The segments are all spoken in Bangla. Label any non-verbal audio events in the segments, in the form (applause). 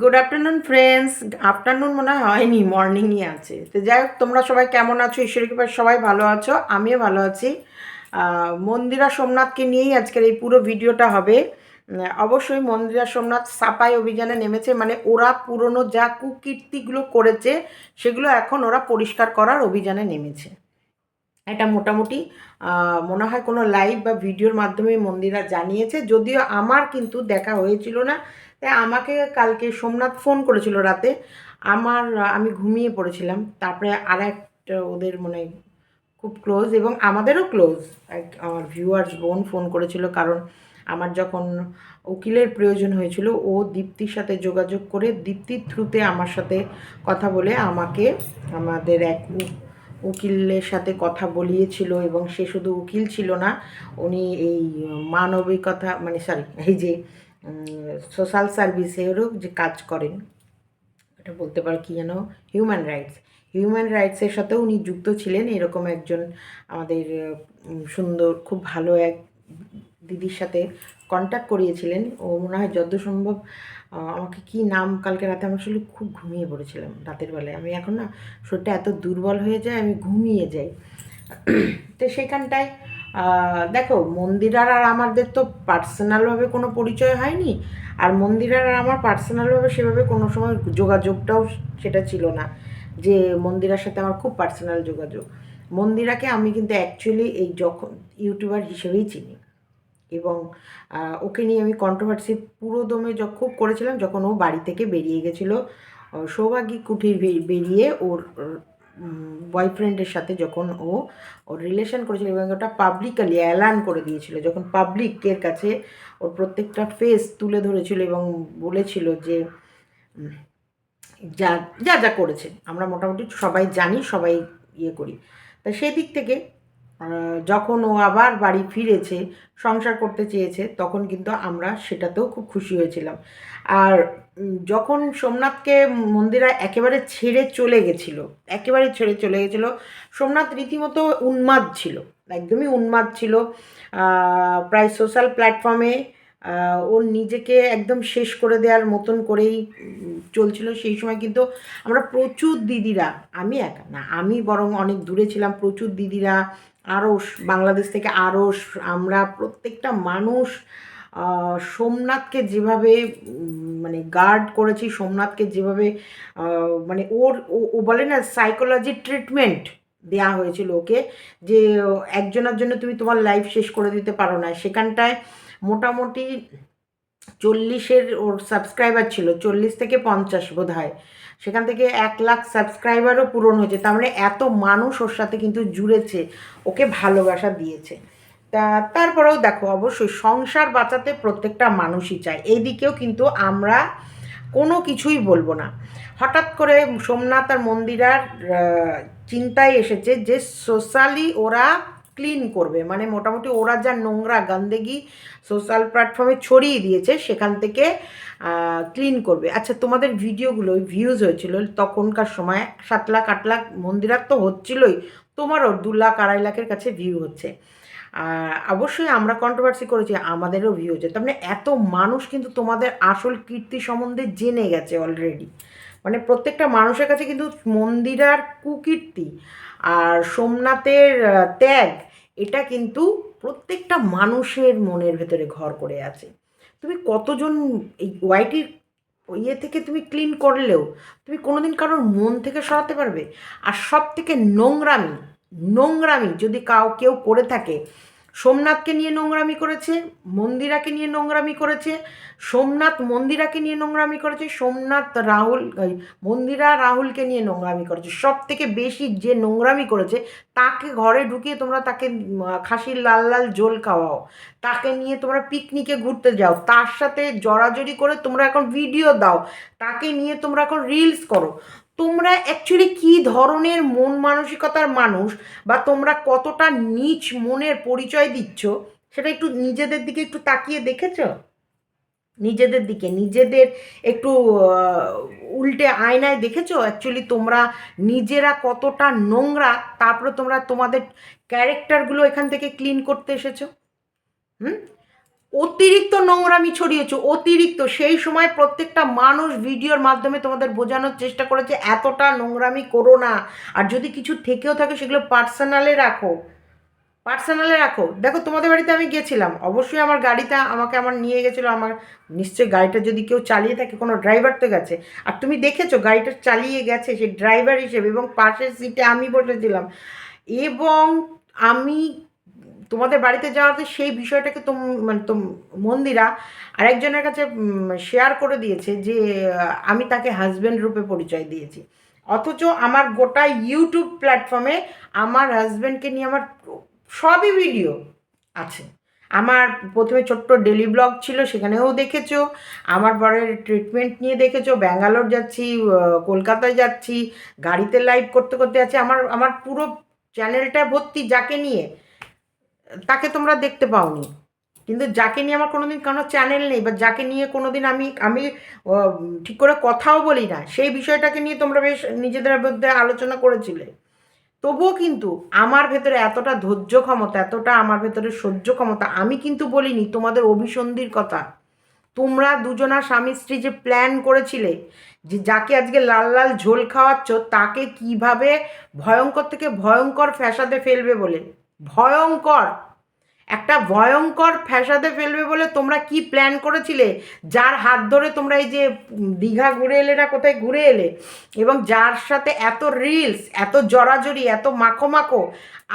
গুড আফটারনুন ফ্রেন্ডস আফটারনুন মনে হয় হয়নি মর্নিংই আছে। তো যাই হোক, তোমরা সবাই কেমন আছো? ঈশ্বরের কৃপায় সবাই ভালো আছো, আমিও ভালো আছি। মন্দিরা সোমনাথকে নিয়েই আজকের এই পুরো ভিডিওটা হবে। অবশ্যই মন্দিরা সোমনাথ সাপাই অভিযানে নেমেছে মানে ওরা পুরনো যা কুকীর্তিগুলো করেছে, সেগুলো এখন ওরা পরিষ্কার করার অভিযানে নেমেছে। এটা মোটামুটি মনে হয় কোনো লাইভ বা ভিডিওর মাধ্যমে মন্দিরা জানিয়েছে। যদিও আমার কিন্তু দেখা হয়েছিল না তাই আমাকে কালকে সোমনাথ ফোন করেছিল রাতে। আমার, আমি ঘুমিয়ে পড়েছিলাম। তারপরে আর একটা ওদের মানে খুব ক্লোজ এবং আমাদেরও ক্লোজ এক আমার ভিউয়ার্স বোন ফোন করেছিল কারণ আমার যখন উকিলের প্রয়োজন হয়েছিল, ও দীপ্তির সাথে যোগাযোগ করে দীপ্তির থ্রুতে আমার সাথে কথা বলে আমাকে আমাদের এক উকিলের সাথে কথা বলিয়েছিল এবং সে শুধু উকিল ছিল না, উনি এই মানবিকতা মানে সরি এই যে সোশ্যাল সার্ভিসেরও যে কাজ করেন, এটা বলতে পারো কি যেন হিউম্যান রাইটস হিউম্যান রাইটসের সাথেও উনি যুক্ত ছিলেন, এরকম একজন আমাদের সুন্দর, খুব ভালো এক দিদির সাথে কন্ট্যাক্ট করিয়েছিলেন। ও মনে হয় যত সম্ভব আমাকে কি নাম কালকে রাতে আমার আসলে খুব ঘুমিয়ে পড়েছিলাম রাতের বেলায়। আমি এখন না শরীরটা এত দুর্বল হয়ে যায়, আমি ঘুমিয়ে যাই। তো সেখানটায় দেখো মন্দিরার আর আমাদের তো পার্সোনালভাবে কোনো পরিচয় হয়নি। আর মন্দিরার আর আমার পার্সোনালভাবে সেভাবে কোনো সময় যোগাযোগটাও সেটা ছিল না যে মন্দিরার সাথে আমার খুব পার্সোনাল যোগাযোগ। মন্দিরাকে আমি কিন্তু অ্যাকচুয়ালি এই যখন ইউটিউবার হিসেবেই চিনি। এবং ওকে নিয়ে আমি কন্ট্রোভার্সি পুরো দমে খুব করেছিলাম যখন ও বাড়ি থেকে বেরিয়ে গেছিল। আহ, সৌভাগ্যী কুঠির বেরিয়ে ওর বয়ফ্রেন্ডের সাথে যখন ও ওর রিলেশন করেছিল এবং ওটা পাবলিকালি অ্যালান করে দিয়েছিল, যখন পাবলিকের কাছে ওর প্রত্যেকটা ফেস তুলে ধরেছিল এবং বলেছিল যে যা যা যা করেছে, আমরা মোটামুটি সবাই জানি, সবাই ইয়ে করি। তা সেই দিক থেকে যখন ও আবার বাড়ি ফিরেছে, সংসার করতে চেয়েছে, তখন কিন্তু আমরা সেটাতেও খুব খুশি হয়েছিলাম। আর যখন সোমনাথকে মন্দিরা একেবারে ছেড়ে চলে গেছিল, একেবারে ছেড়ে চলে গেছিল, সোমনাথ রীতিমতো উন্মাদ ছিল, একদমই উন্মাদ ছিল। প্রায় সোশ্যাল প্ল্যাটফর্মে ও নিজেকে একদম শেষ করে দেওয়ার মতন করেই চলছিল। সেই সময় কিন্তু আমরা প্রচুর দিদিরা, আমি একা না, আমি বরং অনেক দূরে ছিলাম, প্রচুর দিদিরা আরস বাংলাদেশ থেকে আরস আমরা প্রত্যেকটা মানুষ সোমনাথকে যেভাবে মানে গার্ড করেছি, সোমনাথকে যেভাবে মানে ওর, ও- ও বলে না সাইকোলজি ট্রিটমেন্ট দেয়া হয়েছিল ওকে, যে একজনের জন্য তুমি তোমার লাইফ শেষ করে দিতে পারো না। সেখানটায় মোটামুটি চল্লিশের ওর সাবস্ক্রাইবার ছিল, চল্লিশ থেকে পঞ্চাশ বোধ হয় সেখান থেকে এক লাখ সাবস্ক্রাইবারও পূরণ হয়েছে। তার মানে এত মানুষ ওর সাথে কিন্তু জুড়েছে, ওকে ভালোবাসা দিয়েছে। তা তারপরেও দেখো, অবশ্যই সংসার বাঁচাতে প্রত্যেকটা মানুষই চায়। এইদিকেও কিন্তু আমরা কোনো কিছুই বলব না। হঠাৎ করে সোমনাথ আর মন্দিরার চিন্তায় এসেছে যে সোশ্যালি ওরা ক্লিন করবে। মানে মোটামুটি ওরা যা নোংরা গন্দেগি সোশ্যাল প্ল্যাটফর্মে ছড়িয়ে দিয়েছে, সেখান থেকে ক্লিন করবে। আচ্ছা তোমাদের ভিডিওগুলো ভিউজ হয়েছিল তখনকার সময়, সাত লাখ, আট লাখ মন্দিরার তো হচ্ছিলই, তোমারও দু লাখ, আড়াই লাখের কাছে ভিউ হচ্ছে। অবশ্যই আমরা কন্ট্রোভার্সি করেছি, আমাদেরও ভিউ হচ্ছে। তার মানে এত মানুষ কিন্তু তোমাদের আসল কীর্তি সম্বন্ধে জেনে গেছে অলরেডি মানে প্রত্যেকটা মানুষের কাছে কিন্তু মন্দিরার কুকীর্তি আর সোমনাথের ত্যাগ, এটা কিন্তু প্রত্যেকটা মানুষের মনের ভেতরে ঘর করে আছে। তুমি কতজন এই ওয়াইটির ইয়ে থেকে তুমি ক্লিন করলেও তুমি কোনোদিন কারোর মন থেকে সরাতে পারবে? আর সব থেকে নোংরামি নোংরামি যদি কাউ, কেউ করে থাকে সোমনাথকে নিয়ে নোংরামি করেছে, মন্দিরাকে নিয়ে নোংরামি করেছে, সোমনাথ মন্দিরাকে নিয়ে নোংরামি করেছে, সোমনাথ রাহুল মন্দিরা রাহুলকে নিয়ে নোংরামি করেছে। সব থেকে বেশি যে নোংরামি করেছে, তাকে ঘরে ঢুকিয়ে তোমরা তাকে খাসির লাল লাল জল খাওয়াও। তাকে নিয়ে তোমরা পিকনিকে ঘুরতে যাও। তার সাথে জড়াজড়ি করে তোমরা এখন ভিডিও দাও। তাকে নিয়ে তোমরা এখন রিলস করো। তোমরা অ্যাকচুয়ালি কী ধরনের মন মানসিকতার মানুষ বা তোমরা কতটা নিচ মনের পরিচয় দিচ্ছ, সেটা একটু নিজেদের দিকে একটু তাকিয়ে দেখেছ? নিজেদের দিকে, নিজেদের একটু উল্টে আয়নায় দেখেছ? অ্যাকচুয়ালি তোমরা নিজেরা কতটা নোংরা, তারপরে তোমরা তোমাদের ক্যারেক্টারগুলো এখান থেকে ক্লিন করতে এসেছ। হুম? অতিরিক্ত নোংরামি ছড়িয়েছো, অতিরিক্ত। সেই সময় প্রত্যেকটা মানুষ ভিডিওর মাধ্যমে তোমাদের বোঝানোর চেষ্টা করেছে, এতটা নোংরামি করো না। আর যদি কিছু থেকেও থাকে, সেগুলো পার্সোনালে রাখো। পার্সোনালে রাখো। দেখো, তোমাদের বাড়িতে আমি গেছিলাম। অবশ্যই আমার গাড়িটা আমাকে আমার নিয়ে গেছিল। আমার নিশ্চয়ই গাড়িটা যদি কেউ চালিয়ে থাকে, কোনো ড্রাইভার তো গেছে। আর তুমি দেখেছ, গাড়িটা চালিয়ে গেছে সেই ড্রাইভার হিসেবে এবং পাশের সিটে আমি বসেছিলাম। এবং আমি তোমাদের বাড়িতে যাওয়াতে সেই বিষয়টাকে তোম মানে তোম, মন্দিরা আরেকজনের কাছে শেয়ার করে দিয়েছে যে আমি তাকে হাজব্যান্ড রূপে পরিচয় দিয়েছি। অথচ আমার গোটা ইউটিউব প্ল্যাটফর্মে আমার হাজব্যান্ডকে নিয়ে আমার সবই ভিডিও আছে। আমার প্রথমে ছোট্ট ডেলি ব্লগ ছিল, সেখানেও দেখেছ। আমার বরের ট্রিটমেন্ট নিয়ে দেখেছ। ব্যাঙ্গালোর যাচ্ছি কলকাতায় যাচ্ছি, গাড়িতে লাইভ করতে করতে যাচ্ছি। আমার আমার পুরো চ্যানেলটা ভর্তি যাকে নিয়ে তাকে তোমরা দেখতে পাওনি। কিন্তু যাকে নিয়ে আমার কোনোদিন কোনো চ্যানেল নেই বা যাকে নিয়ে কোনোদিন আমি আমি ঠিক করে কথাও বলি না, সেই বিষয়টাকে নিয়ে তোমরা বেশ নিজেদের মধ্যে আলোচনা করেছিলে। তবুও কিন্তু আমার ভেতরে এতটা ধৈর্য ক্ষমতা, এতটা আমার ভেতরে সহ্য ক্ষমতা, আমি কিন্তু বলিনি তোমাদের অভিসন্ধির কথা। তোমরা দুজনা স্বামী স্ত্রী যে প্ল্যান করেছিলে, যে যাকে আজকে লাল লাল ঝোল খাওয়াচ্ছ, তাকে কীভাবে ভয়ঙ্কর থেকে ভয়ঙ্কর ফ্যাসাদে ফেলবে বলে। ভয়ঙ্কর। একটা ভয়ঙ্কর ফ্যাসাদে ফেলবে বলে তোমরা কি প্ল্যান করেছিলে? যার হাত ধরে তোমরা এই যে দীঘা ঘুরে এলে না, কোথায় ঘুরে এলে? এবং যার সাথে এত রিলস এত জড়াজড়ি এত মাখো মাখো,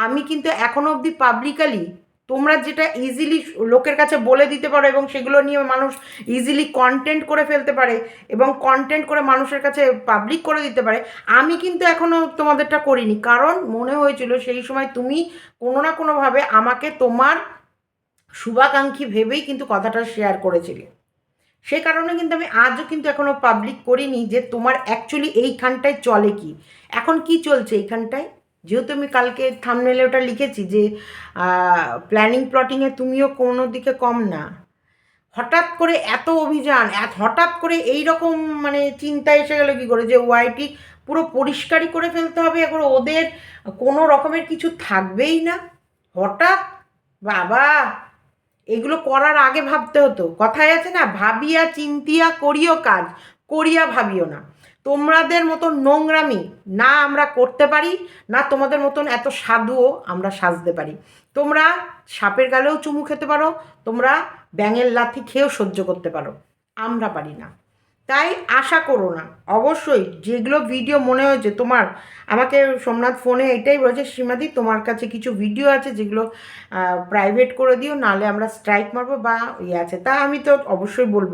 আমি কিন্তু এখনও অবধি পাবলিকালি তোমরা যেটা ইজিলি লোকের কাছে বলে দিতে পারো এবং সেগুলো নিয়ে মানুষ ইজিলি কন্টেন্ট করে ফেলতে পারে এবং কন্টেন্ট করে মানুষের কাছে পাবলিক করে দিতে পারে, আমি কিন্তু এখনও তোমাদেরটা করিনি। কারণ মনে হয়েছিল সেই সময় তুমি কোনো না কোনোভাবে আমাকে তোমার শুভাকাঙ্ক্ষী ভেবেই কিন্তু কথাটা শেয়ার করেছিলে। সে কারণে কিন্তু আমি আজও কিন্তু এখনও পাবলিক করিনি যে তোমার অ্যাকচুয়ালি এইখানটায় চলে কি। এখন কি চলছে এইখানটায়? যেহেতু আমি কালকে থামনেলে ওটা লিখেছি যে প্ল্যানিং প্লটিংয়ে তুমিও কোনো দিকে কম না। হঠাৎ করে এত অভিযান, এত হঠাৎ করে এই রকম মানে চিন্তা এসে গেল কী করে যে ওয়াইটি পুরো পরিষ্কারই করে ফেলতে হবে এখন ওদের কোনো রকমের কিছু থাকবেই না। হঠাৎ, বাবা, এগুলো করার আগে ভাবতে হতো। কথায় আছে না, ভাবিয়া, চিন্তিয়া, করিও কাজ, করিয়া ভাবিও না। তোমাদের মতো নোংরামি না আমরা করতে পারি, না তোমাদের মতন এত সাধুও আমরা সাজতে পারি। তোমরা সাপের গালেও চুমু খেতে পারো, তোমরা ব্যাঙের লাথি খেয়েও সহ্য করতে পারো। আমরা পারি না। তাই আশা করো না। অবশ্যই যেগুলো ভিডিও মনে হয়েছে তোমার, আমাকে সোমনাথ ফোনে এটাই বলেছে সীমাদি তোমার কাছে কিছু ভিডিও আছে যেগুলো প্রাইভেট করে দিও নাহলে আমরা স্ট্রাইক মারবো বা ইয়ে আছে। তা আমি তো অবশ্যই বলব।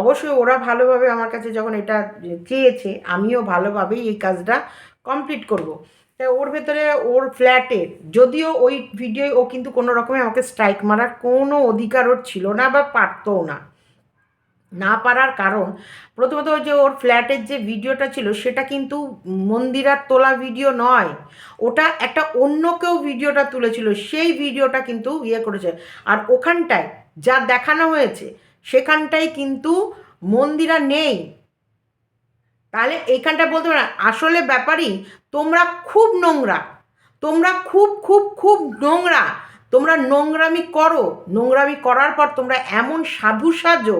অবশ্যই ওরা ভালোভাবে আমার কাছে যখন এটা চেয়েছে, আমিও ভালোভাবেই এই কাজটা কমপ্লিট করব। তাই ওর ভেতরে ওর ফ্ল্যাটে যদিও ওই ভিডিও ও কিন্তু কোনো রকমে আমাকে স্ট্রাইক মারার কোনো অধিকার ওর ছিল না বা পারতও না। না পারার কারণ, প্রথমত যে ওর ফ্ল্যাটের যে ভিডিওটা ছিল সেটা কিন্তু মন্দিরার তোলা ভিডিও নয়। ওটা একটা অন্য কেউ ভিডিওটা তুলেছিল, সেই ভিডিওটা কিন্তু ইয়ে করেছে। আর ওখানটায় যা দেখানো হয়েছে সেখানটায় কিন্তু মন্দিরা নেই। তাহলে এইখানটা বলতে পারো আসলে ব্যাপারই তোমরা খুব নোংরা। তোমরা খুব খুব খুব নোংরা। তোমরা নোংরামি করো। নোংরামি করার পর তোমরা এমন সাধু সাজো,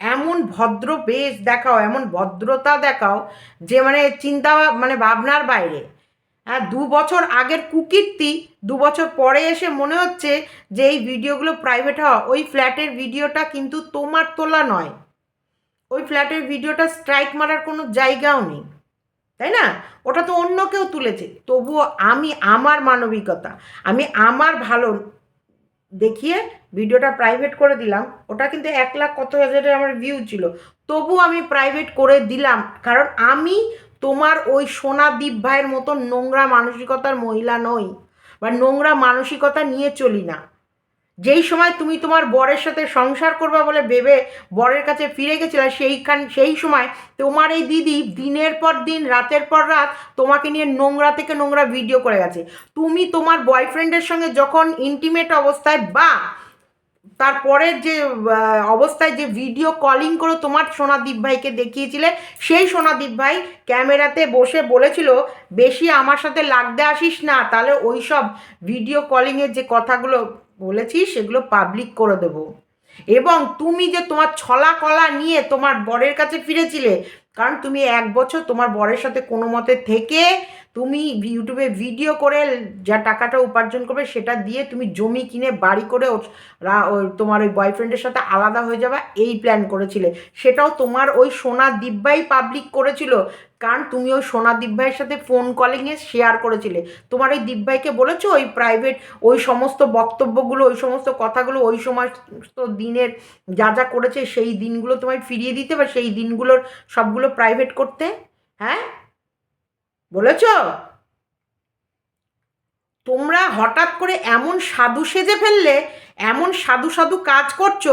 এমন ভদ্র বেশ দেখাও, এমন ভদ্রতা দেখাও যে মানে চিন্তা মানে ভাবনার বাইরে। হ্যাঁ দু বছর আগের কুকীর্তি দু বছর পরে এসে মনে হচ্ছে যে এই ভিডিওগুলো প্রাইভেট হওয়া, ওই ফ্ল্যাটের ভিডিওটা কিন্তু তোমার তোলা নয়। ওই ফ্ল্যাটের ভিডিওটা স্ট্রাইক মারার কোনো জায়গাও নেই। তাই না? ওটা তো অন্য কেউ তুলেছে। তবুও আমি আমার মানবিকতা, আমি আমার ভালো দেখিয়ে ভিডিওটা প্রাইভেট করে দিলাম। ওটা কিন্তু এক লাখ কত হাজারের আমার ভিউ ছিল। তবু আমি প্রাইভেট করে দিলাম। কারণ আমি তোমার ওই সোনাদীপ ভাইয়ের মতো নোংরা মানসিকতার মহিলা নই। বা নোংরা মানসিকতা নিয়ে চলি না। যেই সময় তুমি তোমার বরের সাথে সংসার করবা বলে ভেবে বরের কাছে ফিরে গেছিলে, সেইখান, সেই সময় তোমার এই দিদি দিনের পর দিন, রাতের পর রাত তোমাকে নিয়ে নোংরা থেকে নোংরা ভিডিও করে গেছে। তুমি তোমার বয়ফ্রেন্ডের সঙ্গে যখন ইন্টিমেট অবস্থায় বা তারপরের যে অবস্থায় যে ভিডিও কলিং করে তোমার সোনাদীপ ভাইকে দেখিয়েছিলে, সেই সোনাদীপ ভাই ক্যামেরাতে বসে বলেছিল, বেশি আমার সাথে লাগতে আসিস না, তাহলে ওই সব ভিডিও কলিংয়ের যে কথাগুলো বলেছি সেগুলো পাবলিক করে দেবো। এবং তুমি যে তোমার ছলা কলা নিয়ে তোমার বরের কাছে ফিরেছিলে, কারণ তুমি এক বছর তোমার বরের সাথে কোনো মতে থেকে তুমি ইউটিউবে ভিডিও করে যা টাকাটা উপার্জন করবে, সেটা দিয়ে তুমি জমি কিনে বাড়ি করে তোমার ওই বয়ফ্রেন্ডের সাথে আলাদা হয়ে যাবা, এই প্ল্যান করেছিলে। সেটাও তোমার ওই সোনা দিব্যাই পাবলিক করেছিল, কারণ তুমি ওই সোনা দিব্যাইয়ের সাথে ফোন কলিংয়ে শেয়ার করেছিলে। তোমার ওই দিব্যাইকে বলেছ, ওই প্রাইভেট ওই সমস্ত বক্তব্যগুলো, ওই সমস্ত কথাগুলো, ওই সমস্ত দিনের যা যা করেছে, সেই দিনগুলো তোমায় ফিরিয়ে দিতে বা সেই দিনগুলোর সবগুলো প্রাইভেট করতে হ্যাঁ? বলেছ? তোমরা হঠাৎ করে এমন সাধু সেজে ফেললে, এমন সাধু সাধু কাজ করছ,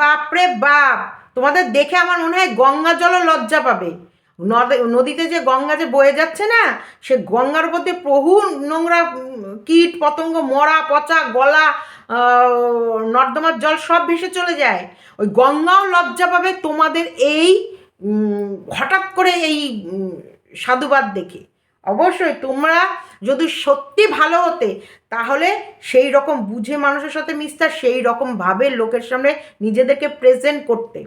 বাপরে বাপ! তোমাদের দেখে আমার মনে হয় গঙ্গা জলও লজ্জা পাবে। নদে, নদীতে যে গঙ্গা যে বয়ে যাচ্ছে না, সে গঙ্গার মধ্যে বহু নোংরা কীট, পতঙ্গ, মরা, পচা, গলা নর্দমার জল সব ভেসে চলে যায়। ওই গঙ্গাও লজ্জা পাবে তোমাদের এই হঠাৎ করে এই সাধুবাদ দেখে। অবশ্যই তোমরা যদি সত্যি ভালো হতে, তাহলে সেই রকম বুঝে মানুষের সাথে মিশতে আর সেই রকমভাবে লোকের সামনে নিজেদেরকে প্রেজেন্ট করতে।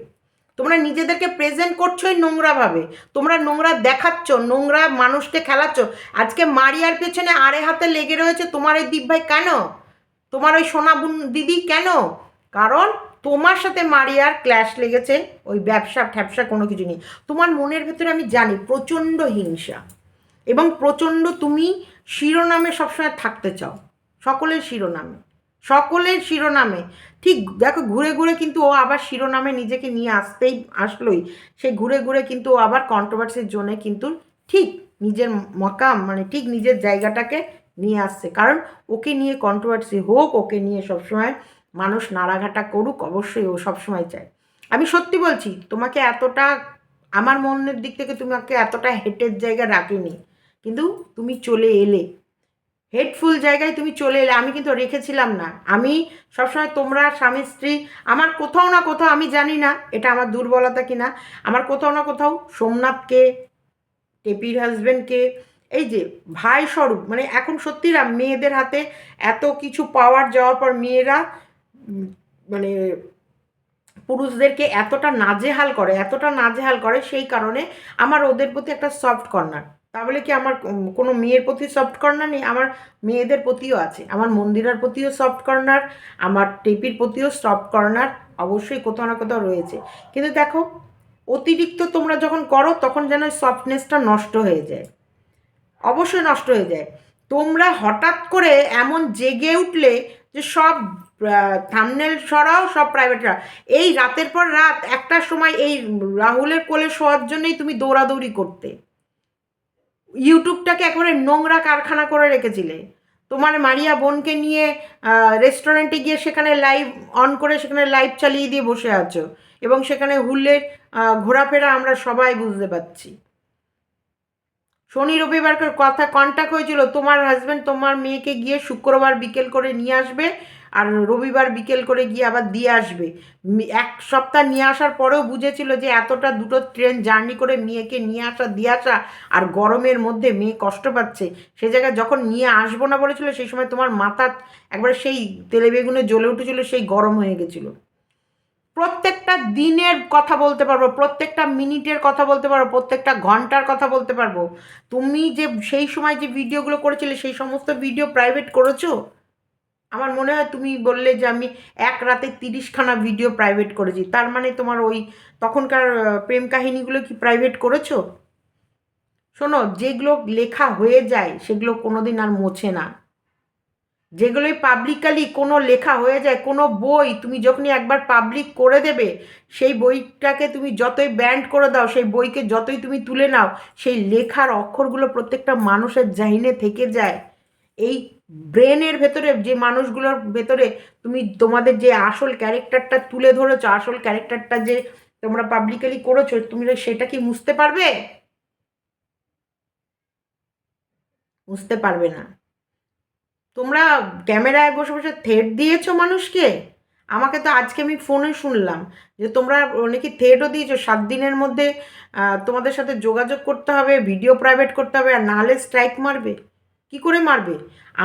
তোমরা নিজেদেরকে প্রেজেন্ট করছোই নোংরাভাবে তোমরা নোংরা দেখাচ্ছ, নোংরা মানুষকে খেলাচ্ছ। আজকে মারিয়ার পেছনে আড়ে হাতে লেগে রয়েছে তোমার এই দীপ ভাই কেন? তোমার ওই সোনা বোন দিদি কেন? কারণ তোমার সাথে মারিয়ার ক্ল্যাশ লেগেছে, ওই ব্যবসা ট্যাবসা কোনো কিছু নেই তোমার মনের ভেতরে আমি জানি, প্রচণ্ড হিংসা। এবং প্রচণ্ড তুমি শিরোনামে সবসময় থাকতে চাও। সকলের শিরোনামে। সকলের শিরোনামে। ঠিক দেখো ঘুরে ঘুরে কিন্তু ও আবার শিরোনামে নিজেকে নিয়ে আসতেই আসলোই। সে ঘুরে ঘুরে কিন্তু ও আবার কন্ট্রোভার্সির জন্য কিন্তু ঠিক নিজের মকাম মানে ঠিক নিজের জায়গাটাকে নিয়ে আসছে। কারণ ওকে নিয়ে কন্ট্রোভার্সি হোক, ওকে নিয়ে সবসময় মানুষ নাড়াঘাটা করুক, অবশ্যই ও সবসময় চায়। আমি সত্যি বলছি, তোমাকে এতটা আমার মনের দিক থেকে তোমাকে এতটা হেটের জায়গা রাখিনি। কিন্তু তুমি চলে এলে। হেডফুল জায়গায় তুমি চলে এলে, আমি কিন্তু রেখেছিলাম না। আমি সবসময় তোমরা, স্বামী, স্ত্রী, আমার কোথাও না কোথাও, আমি জানি না এটা আমার দুর্বলতা কিনা, আমার কোথাও না কোথাও সোমনাথকে, টেপির হাজব্যান্ডকে এই যে ভাই স্বরূপ মানে এখন সত্যি না, মেয়েদের হাতে এত কিছু পাওয়ার যাওয়ার পর মেয়েরা মানে পুরুষদেরকে এতটা নাজেহাল করে, এতটা নাজেহাল করে, সেই কারণে আমার ওদের প্রতি একটা সফট কর্নার তাহলে কি আমার কোনো মেয়ের প্রতি সফট কর্নার নেই? আমার মেয়েদের প্রতিও আছে। আমার মন্দিরার প্রতিও সফট কর্নার আমার টেপির প্রতিও সফট কর্নার অবশ্যই কোথাও না কোথাও রয়েছে। কিন্তু দেখো, অতিরিক্ত তোমরা যখন করো, তখন যেন সফটনেসটা নষ্ট হয়ে যায়। অবশ্যই নষ্ট হয়ে যায়। তোমরা হঠাৎ করে এমন জেগে উঠলে যে সব থামনেল সরাও, সব প্রাইভেটরা এই রাতের পর রাত, একটার সময় এই রাহুলের কোলে শোয়ার জন্যই তুমি দৌড়াদৌড়ি করতে। ইউটিউবটাকে একেবারে নোংরা কারখানা করে রেখেছিলে। তোমার মারিয়া বোনকে নিয়ে রেস্টুরেন্টে গিয়ে সেখানে লাইভ অন করে সেখানে লাইভ চালিয়ে দিয়ে বসে আছো এবং সেখানে হুলের ঘোরাফেরা আমরা সবাই বুঝতে পারছি। শনি রবিবার কথা কন্ট্যাক্ট হয়েছিল, তোমার হাজব্যান্ড তোমার মেয়েকে গিয়ে শুক্রবার বিকেল করে নিয়ে আসবে আর রবিবার বিকেল করে গিয়ে আবার দিয়ে আসবে। এক সপ্তাহ নিয়ে আসার পরেও বুঝেছিল যে এতটা দুটো ট্রেন জার্নি করে মেয়েকে নিয়ে আসা, দিয়ে আসা আর গরমের মধ্যে মেয়ে কষ্ট পাচ্ছে। সে জায়গায় যখন নিয়ে আসব না বলেছিল, সেই সময় তোমার মাথা একবার সেই তেলে বেগুনে জ্বলে উঠেছিল, সেই গরম হয়ে গেছিল। প্রত্যেকটা দিনের কথা বলতে পারব, প্রত্যেকটা মিনিটের কথা বলতে পারব, প্রত্যেকটা ঘণ্টার কথা বলতে পারব। তুমি যে, সেই সময় যে ভিডিওগুলো করেছিলে, সেই সমস্ত ভিডিও প্রাইভেট করেছ? আমার মনে হয় তুমি বললে যে আমি এক রাতে তিরিশখানা ভিডিও প্রাইভেট করেছি। তার মানে তোমার ওই তখনকার প্রেম কাহিনীগুলো কি প্রাইভেট করেছ? শোনো, যেগুলো লেখা হয়ে যায়, সেগুলো কোনোদিন আর মোছে না। যেগুলোই পাবলিকালি কোনো লেখা হয়ে যায়, কোনো বই তুমি যখনই একবার পাবলিক করে দেবে, সেই বইটাকে তুমি যতই ব্যান্ড করে দাও, সেই বইকে যতই তুমি তুলে নাও, সেই লেখার অক্ষরগুলো প্রত্যেকটা মানুষের জাহিনে থেকে যায়। এই ব্রেনের ভেতরে, যে মানুষগুলোর ভেতরে তুমি তোমাদের যে আসল ক্যারেক্টারটা তুলে ধরেছো, আসল ক্যারেক্টারটা যে তোমরা পাবলিকালি করেছ, তুমি সেটা কি মুছতে পারবে? মুছতে পারবে না। তোমরা ক্যামেরায় বসে বসে থেট দিয়েছ মানুষকে? আমাকে তো আজকে আমি ফোনে শুনলাম যে তোমরা নাকি থেটও দিয়েছ, সাত দিনের মধ্যে তোমাদের সাথে যোগাযোগ করতে হবে ভিডিও প্রাইভেট করতে হবে, আর নাহলে স্ট্রাইক মারবে। কি করে মারবে?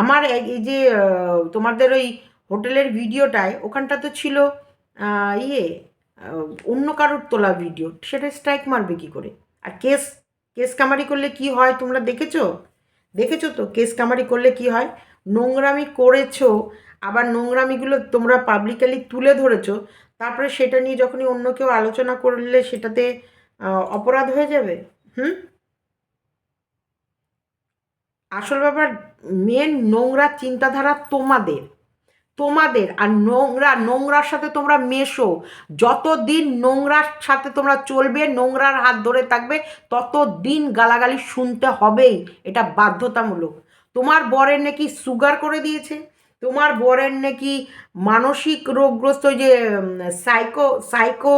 আমার এই যে তোমাদের ওই হোটেলের ভিডিওটায়, ওখানটা তো ছিল ইয়ে অন্য কারোর তোলা ভিডিও সেটা স্ট্রাইক মারবে কি করে? আর কেস কেস কামারি করলে কি হয় তোমরা দেখেছ? দেখেছ তো? কেস কামারি করলে কি হয়? নোংরামি করেছ, আবার নোংরামিগুলো তোমরা পাবলিকালি তুলে ধরেছো, তারপরে সেটা নিয়ে যখনই অন্য কেউ আলোচনা করলে সেটাতে অপরাধ হয়ে যাবে? হুম? আসল ব্যাপার মেন নোংরা চিন্তাধারা তোমাদের তোমাদের, আর নোংরা, নোংরার সাথে তোমরা মেশো। যতদিন নোংরার সাথে তোমরা চলবে, নোংরার হাত ধরে থাকবে তত দিন গালাগালি শুনতে হবেই, এটা বাধ্যতামূলক। তোমার বরের নাকি সুগার করে দিয়েছে? তোমার বরের নাকি মানসিক রোগগ্রস্ত যে সাইকো সাইকো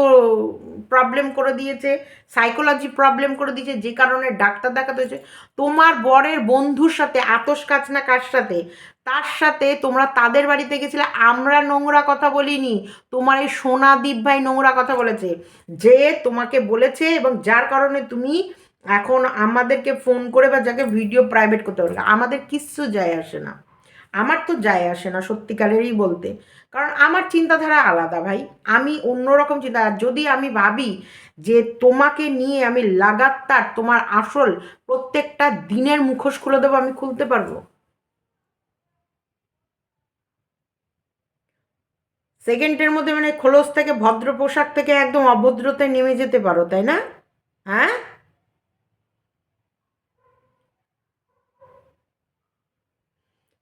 প্রবলেম করে দিয়েছে সাইকোলজি প্রবলেম করে দিয়েছে, যে কারণে ডাক্তার দেখাতে হয়েছে। তোমার বরের বন্ধুর সাথে, আতস কাজ না কার সাথে? তার সাথে তোমরা তাদের বাড়িতে গেছিলে, আমরা নোংরা কথা বলিনি। তোমার এই সোনাদীপ ভাই নোংরা কথা বলেছে। যে তোমাকে বলেছে এবং যার কারণে তুমি এখন আমাদেরকে ফোন করে বা যাকে ভিডিও প্রাইভেট করতে পারবে আমাদের কিচ্ছু যায় আসে না। আমার তো যায় আসে না সত্যিকারেরই বলতে। কারণ আমার চিন্তাধারা আলাদা ভাই। আমি অন্যরকম চিন্তা। যদি আমি ভাবি যে তোমাকে নিয়ে আমি লাগাতার তোমার আসল প্রত্যেকটা দিনের মুখোশ খুলে দেবো, আমি খুলতে পারব? সেকেন্ডের মধ্যে মানে খোলস থেকে ভদ্র পোশাক থেকে একদম অভদ্রতায় নেমে যেতে পারো, তাই না? হ্যাঁ?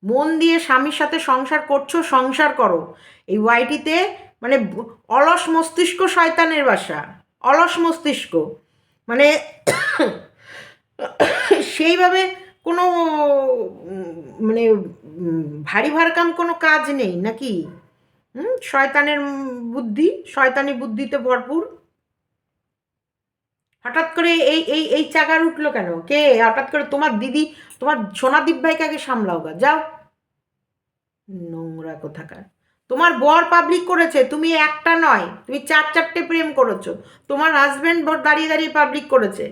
মন দিয়ে স্বামীর সাথে সংসার করছ, সংসার করো। এই ওয়াইটিতে মানে অলস মস্তিষ্ক শয়তানের বাসা, অলস মস্তিষ্ক। মানে (coughs) সেইভাবে কোনো মানে ভারী ভারকাম কোনো কাজ নেই, নাকি? শয়তানের বুদ্ধি, শয়তানি বুদ্ধিতে ভরপুর। হঠাৎ করে এই এই এই চাগার উঠল কেন? কে? হঠাৎ করে তোমার দিদি, তোমার সোনাদীপ ভাইকে আগে সামলাও গা, যাও। নোংরা কোথাকার। তোমার বর পাবলিক করেছে, তুমি একটা নয়, তুমি চার চারটে প্রেম করেছ। তোমার হাজব্যান্ড বর দাঁড়িয়ে দাঁড়িয়ে পাবলিক করেছে।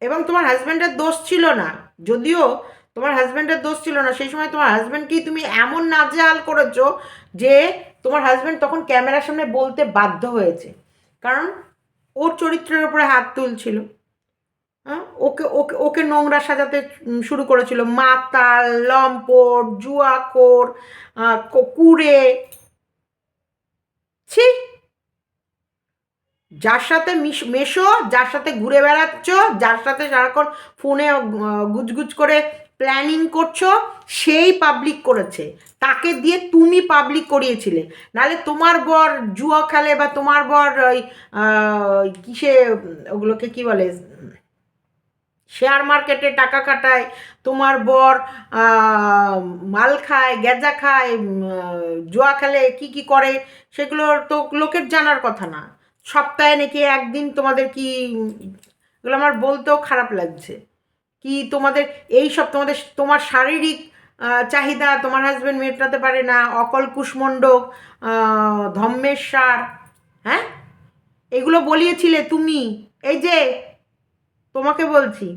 এবং তোমার হাজব্যান্ডের দোষ ছিল না। যদিও তোমার হাজব্যান্ডের দোষ ছিল না, সেই সময় তোমার হাজব্যান্ডকেই তুমি এমন নাজেহাল করেছ যে তোমার হাজব্যান্ড তখন ক্যামেরার সামনে বলতে বাধ্য হয়েছে। কারণ ওর চরিত্রের উপরে হাত তুলছিল। হ্যাঁ? ওকে ওকে ওকে নোংরা সাজাতে শুরু করেছিল। মাতাল, লম্পট কো- কুড়ে। ছি! যার সাথে মিশ যার সাথে ঘুরে বেড়াচ্ছ, যার সাথে সারাক্ষণ ফোনে গুজগুজ করে প্ল্যানিং করছ, সেই পাবলিক করেছে। তাকে দিয়ে তুমি পাবলিক করিয়েছিলে। নাহলে তোমার বর জুয়া খেলে বা তোমার বর ওই কিসে, ওগুলোকে কি বলে শেয়ার মার্কেটে টাকা কাটায়, তোমার বর মাল খায় গেজা খায় জুয়া খেলে, কি কি করে, সেগুলো তো লোকের জানার কথা না। সপ্তাহে নাকি একদিন তোমাদের কি, এগুলো আমার বলতেও খারাপ লাগছে। কি তোমাদের, এই সব তোমাদের, তোমার শারীরিক চাহিদা তোমার হাজব্যান্ড মেটাতে পারে না, অকল কুষ্মণ্ডক ধম্মেশ্বর হ্যাঁ? এগুলো বলিয়েছিলে তুমি। এই যে, তোমাকে বলছি।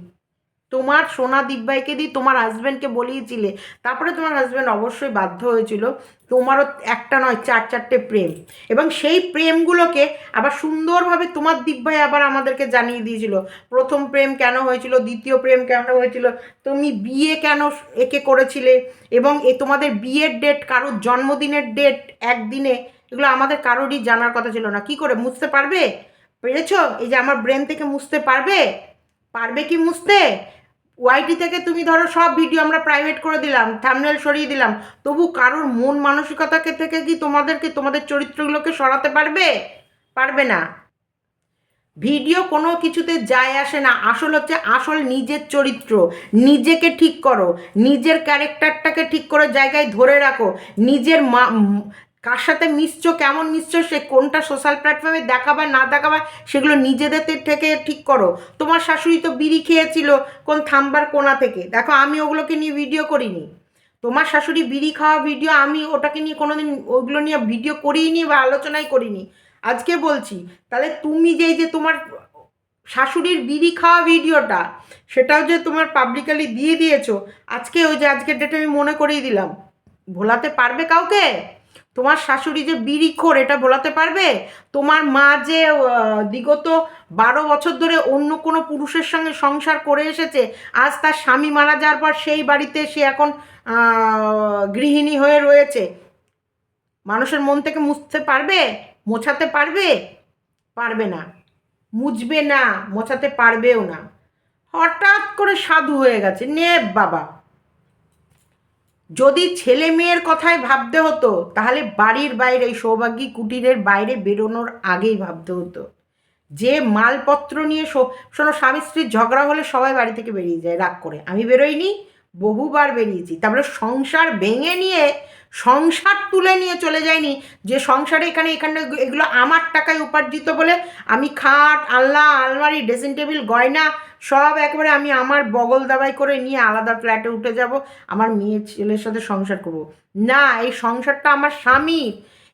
তোমার সোনা দিব্যাইকে দিয়ে তোমার হাজব্যান্ডকে বলিয়েছিলে। তারপরে তোমার হাজব্যান্ড অবশ্যই বাধ্য হয়েছিল। তোমারও একটা নয়, চার চারটে প্রেম। এবং সেই প্রেমগুলোকে আবার সুন্দরভাবে তোমার দিব্যাই আবার আমাদেরকে জানিয়ে দিয়েছিল। প্রথম প্রেম কেন হয়েছিল, দ্বিতীয় প্রেম কেন হয়েছিল, তুমি বিয়ে কেন একে করেছিলে, এবং এ তোমাদের বিয়ের ডেট কারোর জন্মদিনের ডেট একদিনে, এগুলো আমাদের কারোরই জানার কথা ছিল না। কি করে, মুছতে পারবে? পেরেছ? এই যে আমার ব্রেন থেকে মুছতে পারবে? পারবে কি মুছতে? ওয়াইটি থেকে তুমি ধরো সব ভিডিও আমরা প্রাইভেট করে দিলাম থামনেল সরিয়ে দিলাম, তবু কারোর মন মানসিকতাকে থেকে কি তোমাদেরকে, তোমাদের চরিত্রগুলোকে সরাতে পারবে? পারবে না। ভিডিও কোনো কিছুতে যায় আসে না, আসল হচ্ছে আসল নিজের চরিত্র, নিজেকে ঠিক করো, নিজের ক্যারেক্টারটাকে ঠিক করে জায়গায় ধরে রাখো, নিজের মা কার সাথে মিশছো, কেমন মিশছো, সে কোনটা সোশ্যাল প্ল্যাটফর্মে দেখাবা, না দেখাবা, সেগুলো নিজেদের থেকে ঠিক করো। তোমার শাশুড়ি তো বিড়ি খেয়েছিল কোন থাম্বার কোনা থেকে। দেখো, আমি ওগুলোকে নিয়ে ভিডিও করিনি। তোমার শাশুড়ি বিড়ি খাওয়া ভিডিও আমি ওটাকে নিয়ে কোনোদিন ওগুলো নিয়ে ভিডিও করিনি বা আলোচনাই করিনি। আজকে বলছি, তাহলে তুমি যে এই যে তোমার শাশুড়ির বিড়ি খাওয়া ভিডিওটা সেটাও যে তোমার পাবলিকালি দিয়ে দিয়েছ, আজকে ওই যে আজকের ডেটে আমি মনে করিয়ে দিলাম। ভোলাতে পারবে কাউকে? তোমার শাশুড়ি যে বিড়িখোর এটা বলাতে পারবে? তোমার মা যে বিগত বারো বছর ধরে অন্য কোনো পুরুষের সঙ্গে সংসার করে এসেছে, আজ তার স্বামী মারা যাওয়ার পর সেই বাড়িতে সে এখন গৃহিণী হয়ে রয়েছে। মানুষের মন থেকে মুছতে পারবে? মোছাতে পারবে? পারবে না। মুছবে না, মোছাতে পারবেও না। হঠাৎ করে সাধু হয়ে গেছে। নে বাবা। যদি ছেলে মেয়ের কথাই ভাবতে হতো, তাহলে বাড়ির বাইরে, সৌভাগ্যী কুটিরের বাইরে বেরোনোর আগেই ভাবতে হতো। যে মালপত্র নিয়ে শোনো, স্বামী স্ত্রীর ঝগড়া হলে সবাই বাড়ি থেকে বেরিয়ে যায়, রাগ করে। আমি বেরোইনি, বহুবার বেরিয়েছি। তারপরে সংসার ভেঙে নিয়ে, সংসার তুলে নিয়ে চলে যায়নি যে সংসারে এখানে এখানে এগুলো আমার টাকায় উপার্জিত বলে আমি খাট, আলনা, আলমারি, ড্রেসিং টেবিল, গয়না সব একবারে আমি আমার বগল দাবাই করে নিয়ে আলাদা ফ্ল্যাটে উঠে যাব, আমার মেয়ে ছেলের সাথে সংসার করব। না, এই সংসারটা আমার স্বামী।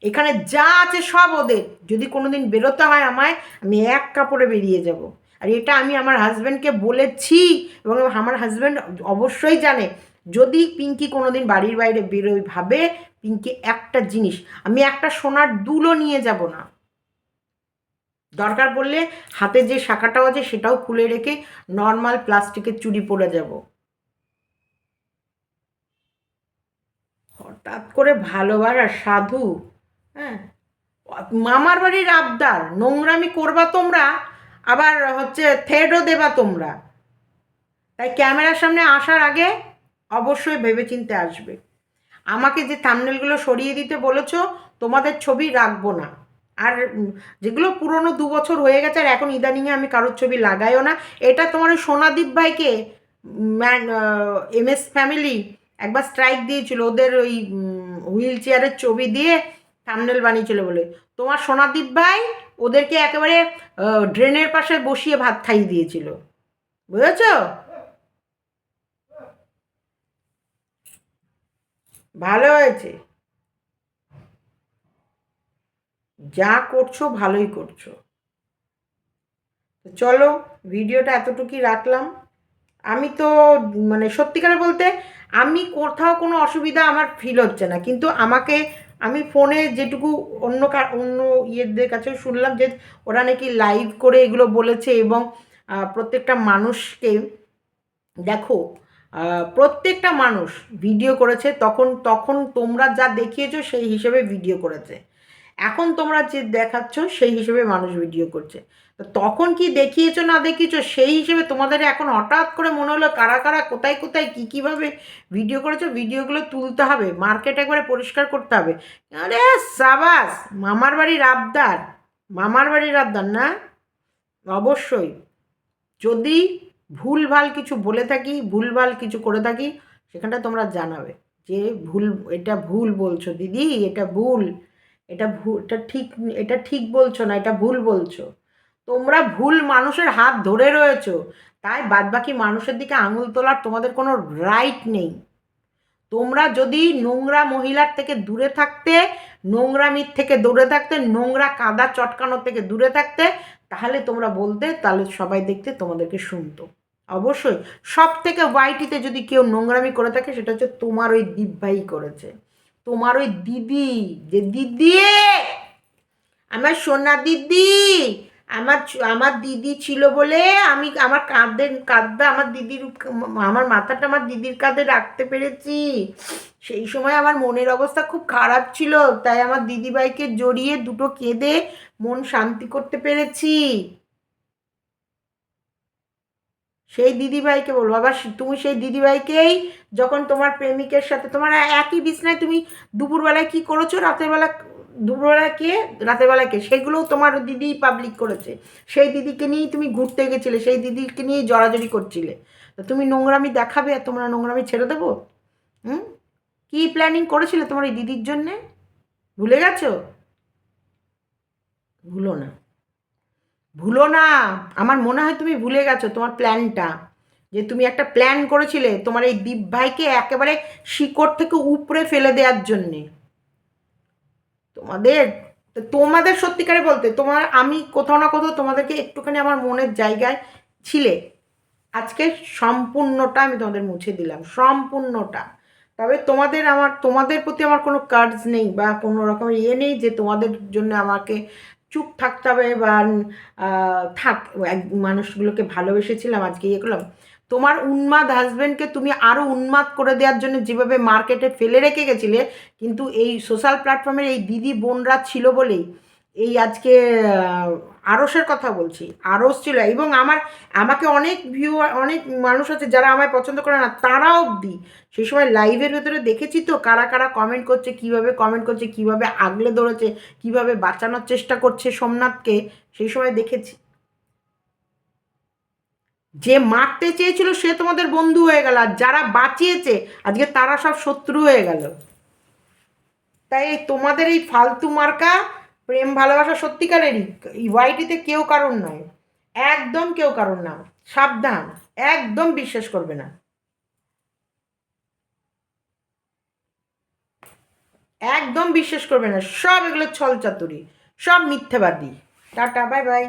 এখানে যা আছে সব ওদের। যদি কোনো দিন বেরোতে হয় আমায়, আমি এক কাপড়ে বেরিয়ে যাব। আর এটা আমি আমার হাজব্যান্ডকে বলেছি এবং আমার হাজব্যান্ড অবশ্যই জানে, যদি পিঙ্কি কোনো দিন বাড়ির বাইরে বেরোয় ভাবে, পিঙ্কি একটা জিনিস, আমি একটা সোনার দুলও নিয়ে যাব না। দরকার পড়লে হাতে যে শাখাটাও আছে সেটাও খুলে রেখে নর্মাল প্লাস্টিকের চুড়ি পরে যাব। হঠাৎ করে ভালোবাসা, সাধু হ্যাঁ? মামার বাড়ির আবদার, নোংরামি করবা তোমরা, আবার হচ্ছে থেডও দেবা তোমরা। তাই ক্যামেরার সামনে আসার আগে অবশ্যই ভেবেচিন্তে আসবে। আমাকে যে থামনেলগুলো সরিয়ে দিতে বলেছ, তোমাদের ছবি রাখব না। আর যেগুলো পুরনো দু বছর হয়ে গেছে আর এখন ইদানিংয়ে আমি কারোর ছবি লাগাইও না। এটা তোমার ওই সোনাদীপ ভাইকে, ম্যান এম এস ফ্যামিলি একবার স্ট্রাইক দিয়েছিল। ওদের ওই হুইল চেয়ারের ছবি দিয়ে থামনেল বানিয়েছিল বলে। তোমার সোনাদীপ ভাই ওদেরকে একেবারে ড্রেনের পাশে বসিয়ে ভাত খাইয়ে দিয়েছিল। বুঝেছ? ভালো হয়েছে। যা করছ ভালোই করছ। চলো, ভিডিওটা এতটুকুই রাখলাম। আমি তো মানে সত্যিকারে বলতে আমি কোথাও কোনো অসুবিধা আমার ফিল হচ্ছে না। কিন্তু আমাকে, আমি ফোনে যেটুকু অন্য অন্য ইয়েদের কাছেও শুনলাম যে ওরা নাকি লাইভ করে এগুলো বলেছে এবং প্রত্যেকটা মানুষকে, দেখো প্রত্যেকটা মানুষ ভিডিও করেছে, তখন তখন তোমরা যা দেখিয়েছো সেই হিসেবে ভিডিও করেছে। এখন তোমরা যে দেখাচ্ছ, সেই হিসেবে মানুষ ভিডিও করছে। তখন কি দেখিয়েছো, না দেখিয়েছো, সেই হিসেবে তোমাদের এখন হঠাৎ করে মনে হলো কারা কারা, কোথায় কোথায়, কী কীভাবে ভিডিও করেছ? ভিডিওগুলো তুলতে হবে মার্কেট একবারে পরিষ্কার করতে হবে। আরে সাবাস, মামার বাড়ির আবদার মামার বাড়ির আবদার না? অবশ্যই। যদি ভুলভাল কিছু বলে থাকি, ভুলভাল কিছু করে থাকি, সেখানটা তোমরা জানাবে যে ভুল, এটা ভুল বলছো দিদি, এটা ভুল। এটা ভুল এটা ঠিক এটা ঠিক বলছো না, এটা ভুল বলছো। তোমরা ভুল মানুষের হাত ধরে রয়েছো, তাই বাদবাকি মানুষের দিকে আঙুল তোলার তোমাদের কোনো রাইট নেই। তোমরা যদি নোংরা মহিলার থেকে দূরে থাকতে নোংরামির থেকে দূরে থাকতে, নোংরা কাদা চটকানোর থেকে দূরে থাকতে, তাহলে তোমরা বলতে, তাহলে সবাই দেখতে তোমাদেরকে শুনতো। অবশ্যই সব থেকে ওয়াইটিতে যদি কেউ নোংরামি করে থাকে, সেটা হচ্ছে তোমার ওই দিব্যাই করেছে। তোমার ওই দিদি, যে দিদি, আমার সোনা দিদি, আমার আমার দিদি ছিল বলে আমি আমার কাঁধে, কাঁধটা আমার দিদির আমার মাথাটা আমার দিদির কাঁধে রাখতে পেরেছি। সেই সময় আমার মনের অবস্থা খুব খারাপ ছিল, তাই আমার দিদিভাইকে জড়িয়ে দুটো কেঁদে মন শান্তি করতে পেরেছি। সেই দিদিভাইকে বলব। আবার তুমি সেই দিদিভাইকেই যখন তোমার প্রেমিকের সাথে তোমার একই বিছনায় তুমি দুপুরবেলায় কি করেছ? রাতের বেলা দুপুরবেলা কে? রাতের বেলা কে? সেগুলোও তোমার দিদি পাবলিক করেছে। সেই দিদিকে নিয়েই তুমি ঘুরতে গেছিলে, সেই দিদিকে নিয়েই জড়াজড়ি করছিলে। তো তুমি নোংরামি দেখাবে আর তোমরা নোংরামি ছেড়ে দেবো? হুম? কী প্ল্যানিং করেছিলে তোমার এই দিদির জন্যে? ভুলে গেছো? ভুলো না। ভুলো না। আমার মনে হয় তুমি ভুলে গেছো তোমার প্ল্যানটা। যে তুমি একটা প্ল্যান করেছিলে তোমার এই দীপ ভাইকে একেবারে শিকড় থেকে উপরে ফেলে দেওয়ার জন্যে। তোমাদের তোমাদের সত্যিকারে বলতে তোমার, আমি কোথাও না কোথাও তোমাদেরকে একটুখানি আমার মনের জায়গায় ছিলে। আজকে সম্পূর্ণটা আমি তোমাদের মুছে দিলাম, সম্পূর্ণটা। তবে তোমাদের আমার, তোমাদের প্রতি আমার কোনো কার্ডস নেই বা কোনো রকমের ইয়ে নেই যে তোমাদের জন্য আমাকে চুপ থাকতে হবে বা থাক মানুষগুলোকে ভালোবেসেছিলাম আজকে ইয়ে করলাম। তোমার উন্মাদ হাজব্যান্ডকে তুমি আরও উন্মাদ করে দেওয়ার জন্য যেভাবে মার্কেটে ফেলে রেখে গেছিলে, কিন্তু এই সোশ্যাল প্ল্যাটফর্মের এই দিদি বোনরা ছিল বলেই, এই আজকে আরসের কথা বলছি, আরস ছিল। এবং আমার, আমাকে অনেক ভিউ অনেক মানুষ আছে যারা আমায় পছন্দ করে না, তারা অবধি সেই সময় লাইভের ভেতরে দেখেছি তো কারা কারা কমেন্ট করছে, কীভাবে কমেন্ট করছে, কীভাবে আগলে ধরেছে, কীভাবে বাঁচানোর চেষ্টা করছে সোমনাথকে, সেই সময় দেখেছি। যে মারতে চেয়েছিল সে তোমাদের বন্ধু হয়ে গেল, আর যারা বাঁচিয়েছে, আজকে তারা সব শত্রু হয়ে গেল। তাই তোমাদের এই ফালতু মার্কা প্রেম ভালোবাসা সত্যিকারেরই ওয়াইটিতে কেউ কারণ নয়। একদম কেউ কারণ না। সাবধান, একদম বিশ্বাস করবে না। একদম বিশ্বাস করবে না। সব এগুলো ছল চাতুরি সব মিথ্যেবাদী। Tata bye bye